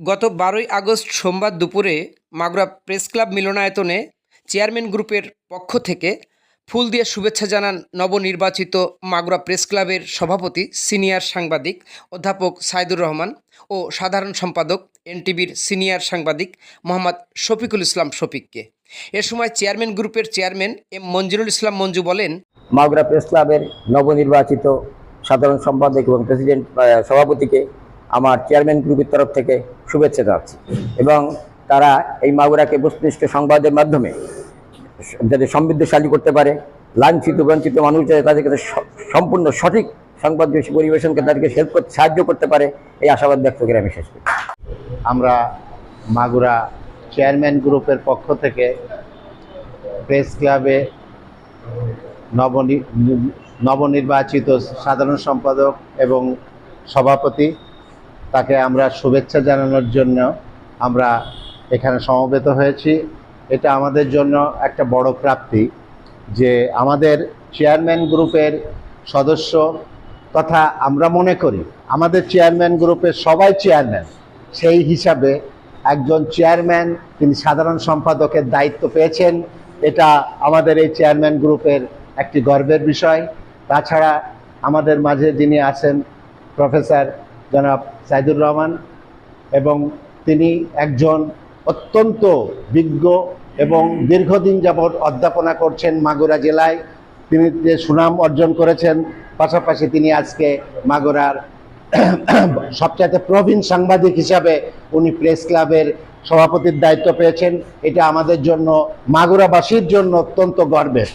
গত বারোই আগস্ট সোমবার দুপুরে মাগুরা প্রেস ক্লাব মিলনায়তনে চেয়ারম্যান গ্রুপের পক্ষ থেকে ফুল দিয়ে শুভেচ্ছা জানান নবনির্বাচিত মাগুরা প্রেস ক্লাবের সভাপতি, সিনিয়র সাংবাদিক অধ্যাপক সাইদুর রহমান ও সাধারণ সম্পাদক, এনটিভির সিনিয়র সাংবাদিক মোহাম্মদ শফিকুল ইসলাম শফিককে। এ সময় চেয়ারম্যান গ্রুপের চেয়ারম্যান এম মঞ্জুরুল ইসলাম মঞ্জু বলেন, মাগুরা প্রেস ক্লাবের নবনির্বাচিত সাধারণ সম্পাদক এবং প্রেসিডেন্ট সভাপতিকে আমার চেয়ারম্যান গ্রুপের তরফ থেকে শুভেচ্ছা জানাচ্ছি। এবং তারা এই মাগুরাকে বস্তুনিষ্ঠ সংবাদের মাধ্যমে যাতে সমৃদ্ধশালী করতে পারে, লাঞ্ছিত, বঞ্চিত মানুষ যাতে তাদের সম্পূর্ণ সঠিক সংবাদ পরিবেশনকে তাদেরকে হেল্প করতে, সাহায্য করতে পারে, এই আশাবাদ ব্যক্ত করে আমি শেষ করি আমরা মাগুরা চেয়ারম্যান গ্রুপের পক্ষ থেকে প্রেস ক্লাবে নবনি, নবনির্বাচিত সাধারণ সম্পাদক এবং সভাপতি তাকে আমরা শুভেচ্ছা জানানোর জন্য আমরা এখানে সমবেত হয়েছি। এটা আমাদের জন্য একটা বড় প্রাপ্তি যে আমাদের চেয়ারম্যান গ্রুপের সদস্য তথা আমরা মনে করি আমাদের চেয়ারম্যান গ্রুপের সবাই চেয়ারম্যান। সেই হিসাবে একজন চেয়ারম্যান তিনি সাধারণ সম্পাদকের দায়িত্ব পেয়েছেন। এটা আমাদের এই চেয়ারম্যান গ্রুপের একটি গর্বের বিষয়। তাছাড়া আমাদের মাঝে যিনি আছেন প্রফেসর জনাব সাইদুর রহমান এবং তিনি একজন অত্যন্ত বিজ্ঞ এবং দীর্ঘদিন যাবৎ অধ্যাপনা করছেন মাগুরা জেলায়। তিনি যে সুনাম অর্জন করেছেন, পাশাপাশি তিনি আজকে মাগুরার সবচাইতে প্রবীণ সাংবাদিক হিসাবে উনি প্রেস ক্লাবের সভাপতির দায়িত্ব পেয়েছেন। এটা আমাদের জন্য মাগুরাবাসীর জন্য অত্যন্ত গর্বের।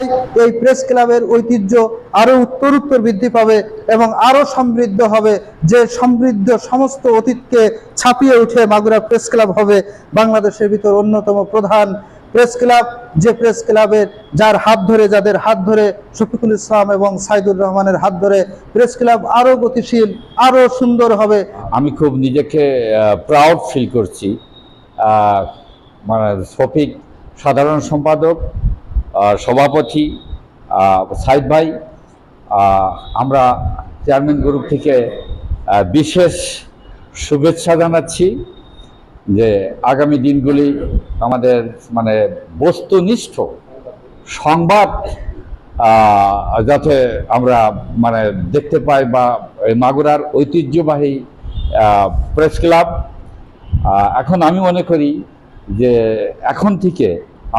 এই প্রেস ক্লাবের ঐতিহ্য আরও উত্তরোত্তর বৃদ্ধি পাবে এবং আরও সমৃদ্ধ হবে। যে সমৃদ্ধ সমস্ত অতীতকে ছাপিয়ে উঠে মাগুরা প্রেস ক্লাব হবে বাংলাদেশের ভিতর অন্যতম প্রধান প্রেস ক্লাব। যে প্রেস ক্লাবের যার হাত ধরে যাদের হাত ধরে শফিকুল ইসলাম এবং সাইদুর রহমানের হাত ধরে প্রেস ক্লাব আরও গতিশীল আরও সুন্দর হবে। আমি খুব নিজেকে প্রাউড ফিল করছি। মানে শফিক সাধারণ সম্পাদক সভাপতি সাইদ ভাই আমরা চেয়ারম্যান গ্রুপ থেকে বিশেষ শুভেচ্ছা জানাচ্ছি যে আগামী দিনগুলি আমাদের মানে বস্তুনিষ্ঠ সংবাদ যাতে আমরা মানে দেখতে পাই বা মাগুরার ঐতিহ্যবাহী প্রেস ক্লাব এখন আমি মনে করি যে এখন থেকে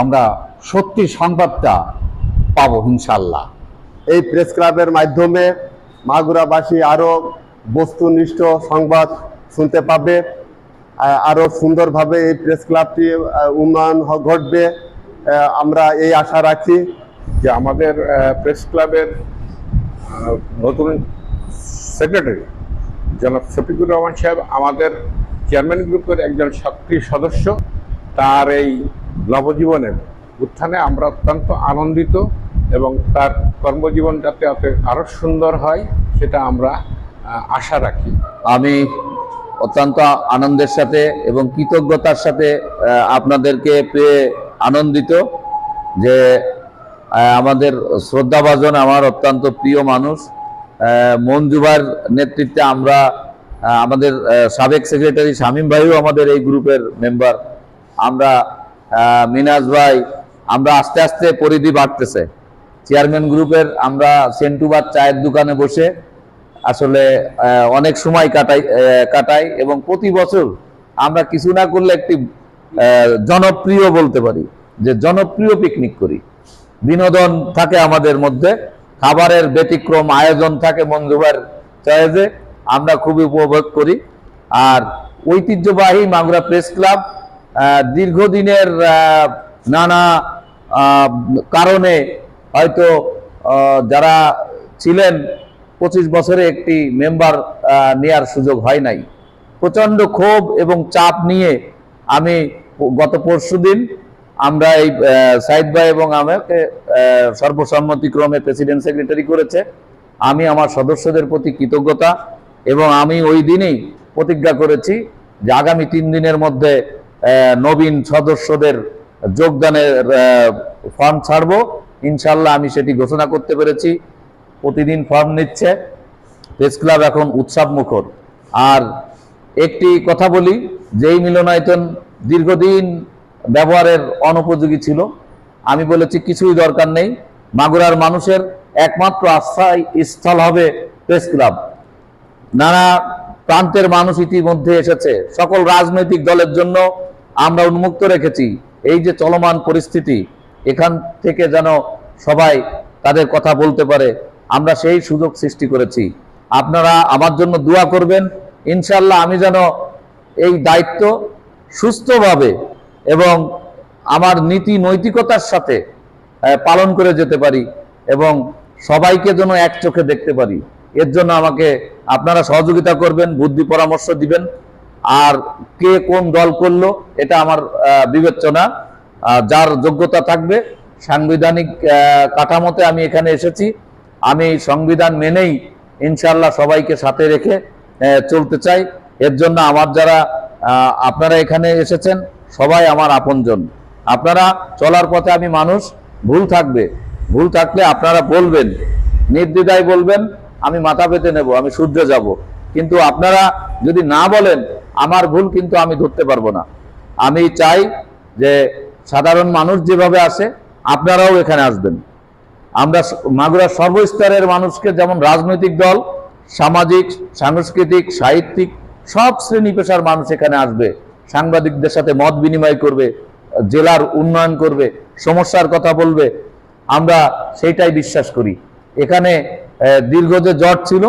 আমরা সত্যি সংবাদটা পাবো ইনশাল্লাহ এই প্রেস ক্লাবের মাধ্যমে মাগুরাবাসী আরও বস্তুনিষ্ঠ সংবাদ শুনতে পাবে আরও সুন্দরভাবে এই প্রেস ক্লাবটি উন্নয়ন ঘটবে। আমরা এই আশা রাখি যে আমাদের প্রেস ক্লাবের নতুন সেক্রেটারি জনাব শফিকুর রহমান সাহেব আমাদের চেয়ারম্যান গ্রুপের একজন সক্রিয় সদস্য, তার এই নবজীবনের উত্থানে আমরা অত্যন্ত আনন্দিত এবং তার কর্মজীবন যাতে আরও সুন্দর হয়, সেটা আমরা আশা রাখি। আমি অত্যন্ত আনন্দের সাথে এবং কৃতজ্ঞতার সাথে আপনাদেরকে পেয়ে আনন্দিত যে আমাদের শ্রদ্ধাভাজন আমার অত্যন্ত প্রিয় মানুষ মঞ্জুবার নেতৃত্বে আমরা আমাদের সাবেক সেক্রেটারি শামীম ভাইও আমাদের এই গ্রুপের মেম্বার আমরা মিনাজ ভাই, আমরা আস্তে আস্তে পরিধি বাড়তেছে। চেয়ারম্যান গ্রুপের আমরা সেন্টুবার চায়ের দোকানে বসে আসলে অনেক সময় কাটাই কাটাই এবং প্রতি বছর আমরা কিছু না করলে একটি জনপ্রিয় বলতে পারি, যে জনপ্রিয় পিকনিক করি। বিনোদন থাকে আমাদের মধ্যে, খাবারের ব্যতিক্রম আয়োজন থাকে মঞ্জুবার চয়েজে আমরা খুবই উপভোগ করি। আর ঐতিহ্যবাহী মাগুরা প্রেস ক্লাব দীর্ঘদিনের নানা কারণে হয়তো যারা ছিলেন পঁচিশ বছরে একটি মেম্বার নেয়ার সুযোগ হয় নাই। প্রচণ্ড ক্ষোভ এবং চাপ নিয়ে আমি গত পরশু দিন আমরা এই সাইদ ভাই এবং আমাকে সর্বসম্মতিক্রমে প্রেসিডেন্ট সেক্রেটারি করেছে। আমি আমার সদস্যদের প্রতি কৃতজ্ঞতা। এবং আমি ওই দিনই প্রতিজ্ঞা করেছি যে আগামী তিন দিনের মধ্যে নবীন সদস্যদের যোগদানের ফর্ম ছাড়বো। ইনশাল্লাহ আমি সেটি ঘোষণা করতে পেরেছি। প্রতিদিন ফর্ম নিচ্ছে। প্রেস ক্লাব এখন উৎসব মুখর। আর একটি কথা বলি যে এই মিলনায়তন দীর্ঘদিন ব্যবহারের অনুপযোগী ছিল, আমি বলেছি কিছুই দরকার নেই। মাগুরার মানুষের একমাত্র আশ্রয় স্থল হবে প্রেস ক্লাব নানা প্রান্তের মানুষ ইতিমধ্যে এসেছে। সকল রাজনৈতিক দলের জন্য আমরা উন্মুক্ত রেখেছি। এই যে চলমান পরিস্থিতি, এখান থেকে যেন সবাই তাদের কথা বলতে পারে, আমরা সেই সুযোগ সৃষ্টি করেছি। আপনারা আমার জন্য দোয়া করবেন। ইনশাল্লাহ আমি যেন এই দায়িত্ব সুস্থভাবে এবং আমার নীতি নৈতিকতার সাথে পালন করে যেতে পারি এবং সবাইকে যেন এক চোখে দেখতে পারি। এর জন্য আমাকে আপনারা সহযোগিতা করবেন, বুদ্ধি পরামর্শ দিবেন। আর কে কোন দল করল, এটা আমার বিবেচনা। যার যোগ্যতা থাকবে, সাংবিধানিক কাঠামোতে আমি এখানে এসেছি। আমি সংবিধান মেনেই ইনশাল্লাহ সবাইকে সাথে রেখে চলতে চাই। এর জন্য আমার যারা আপনারা এখানে এসেছেন, সবাই আমার আপনজন। আপনারা চলার পথে আমি মানুষ, ভুল থাকবে। ভুল থাকলে আপনারা বলবেন, নির্দ্বিধায় বলবেন আমি মাথা পেতে নেব, আমি সূর্য যাব। কিন্তু আপনারা যদি না বলেন, আমার ভুল কিন্তু আমি ধরতে পারব না। আমি চাই যে সাধারণ মানুষ যেভাবে আসে, আপনারাও এখানে আসবেন। আমরা মাগুরার সর্বস্তরের মানুষকে যেমন রাজনৈতিক দল, সামাজিক, সাংস্কৃতিক, সাহিত্যিক, সব শ্রেণি পেশার মানুষ এখানে আসবে। সাংবাদিকদের সাথে মত বিনিময় করবে, জেলার উন্নয়ন করবে, সমস্যার কথা বলবে। আমরা সেইটাই বিশ্বাস করি। এখানে দীর্ঘ যে জট ছিল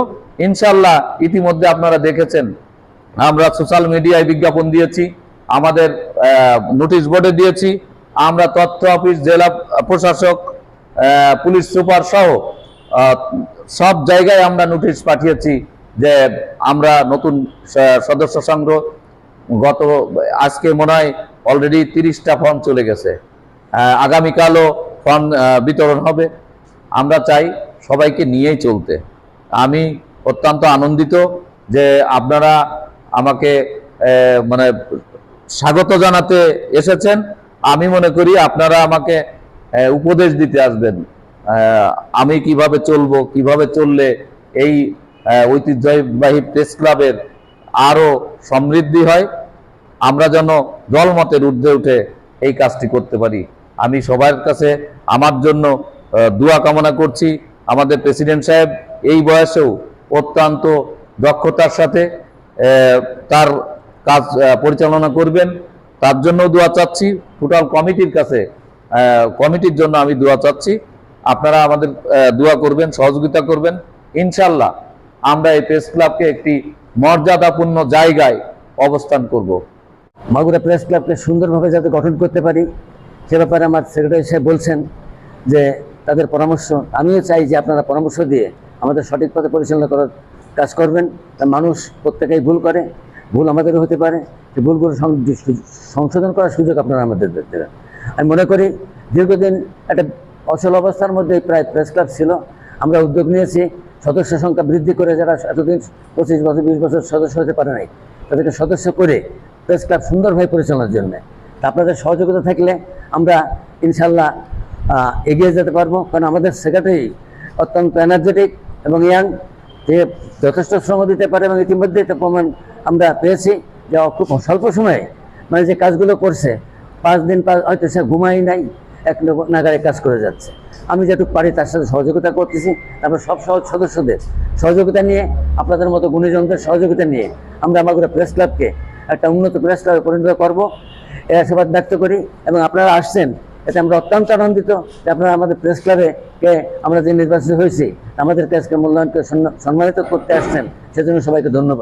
ইনশাল্লাহ ইতিমধ্যে আপনারা দেখেছেন। আমরা সোশ্যাল মিডিয়ায় বিজ্ঞাপন দিয়েছি, আমাদের নোটিশ বোর্ডে দিয়েছি, আমরা তথ্য অফিস, জেলা প্রশাসক পুলিশ সুপার সহ সব জায়গায় আমরা নোটিশ পাঠিয়েছি যে আমরা নতুন সদস্য সংগ্রহ, গত, আজকে মনে হয় অলরেডি তিরিশটা ফর্ম চলে গেছে। আগামীকালও ফর্ম বিতরণ হবে। আমরা চাই সবাইকে নিয়েই চলতে। আমি অত্যন্ত আনন্দিত যে আপনারা আমাকে মানে স্বাগত জানাতে এসেছেন। আমি মনে করি আপনারা আমাকে উপদেশ দিতে আসবেন। আমি কীভাবে চলবো, কীভাবে চললে এই ঐতিহ্যবাহী প্রেস ক্লাবের আরও সমৃদ্ধি হয়, আমরা যেন দলমতের ঊর্ধ্বে উঠে এই কাজটি করতে পারি। আমি সবার কাছে আমার জন্য দোয়া কামনা করছি। আমাদের প্রেসিডেন্ট সাহেব এই বয়সেও অত্যন্ত দক্ষতার সাথে তার কাজ পরিচালনা করবেন। তার জন্য দোয়া চাচ্ছি টোটাল কমিটির কাছে কমিটির জন্য আমি দোয়া চাচ্ছি। আপনারা আমাদের দোয়া করবেন, সহযোগিতা করবেন। ইনশাল্লাহ আমরা এই প্রেস ক্লাবকে একটি মর্যাদাপূর্ণ জায়গায় অবস্থান করব। মাগুরা প্রেস ক্লাবকে সুন্দরভাবে যাতে গঠন করতে পারি, সে ব্যাপারে আমার সেক্রেটারি সাহেব বলছেন যে তাদের পরামর্শ, আমিও চাই যে আপনারা পরামর্শ দিয়ে আমাদের সঠিক পথে পরিচালনা করার কাজ করবেন। মানুষ প্রত্যেকেই ভুল করে, ভুল আমাদেরও হতে পারে। সেই ভুলগুলো সংশোধন করার সুযোগ আপনারা আমাদের দেবেন। আমি মনে করি দীর্ঘদিন একটা অচল অবস্থার মধ্যে প্রায় প্রেস ক্লাব ছিল। আমরা উদ্যোগ নিয়েছি, সদস্য সংখ্যা বৃদ্ধি করে যারা এতদিন পঁচিশ বছর, বিশ বছর সদস্য হতে পারে নাই, তাদেরকে সদস্য করে প্রেস ক্লাব সুন্দরভাবে পরিচালনার জন্য। তা আপনাদের সহযোগিতা থাকলে আমরা ইনশাল্লাহ এগিয়ে যেতে পারব। কারণ আমাদের সেক্রেটারি অত্যন্ত এনার্জেটিক এবং ইয়াং যে যথেষ্ট শ্রম দিতে পারে এবং ইতিমধ্যে এটা প্রমাণ আমরা পেয়েছি যে খুব স্বল্প সময়ে মানে যে কাজগুলো করছে, পাঁচ দিন পাঁচ হয়তো সে ঘুমাই নাই, এক নাগারে কাজ করে যাচ্ছে। আমি যেটুকু পারি তার সাথে সহযোগিতা করতেছি। তারপর সব সহজ সদস্যদের সহযোগিতা নিয়ে, আপনাদের মতো গুণীজনদের সহযোগিতা নিয়ে আমরা আমাদের প্রেস ক্লাবকে একটা উন্নত প্রেস ক্লাবে পরিণত করব। এ আশীর্বাদ ব্যক্ত করি এবং আপনারা আসছেন এতে আমরা অত্যন্ত আনন্দিত যে আপনারা আমাদের প্রেস ক্লাবে কে আমরা যে নির্বাচিত হয়েছি, আমাদের কাজকে মূল্যায়নকে সম্মানিত করতে আসছেন, সেজন্য সবাইকে ধন্যবাদ।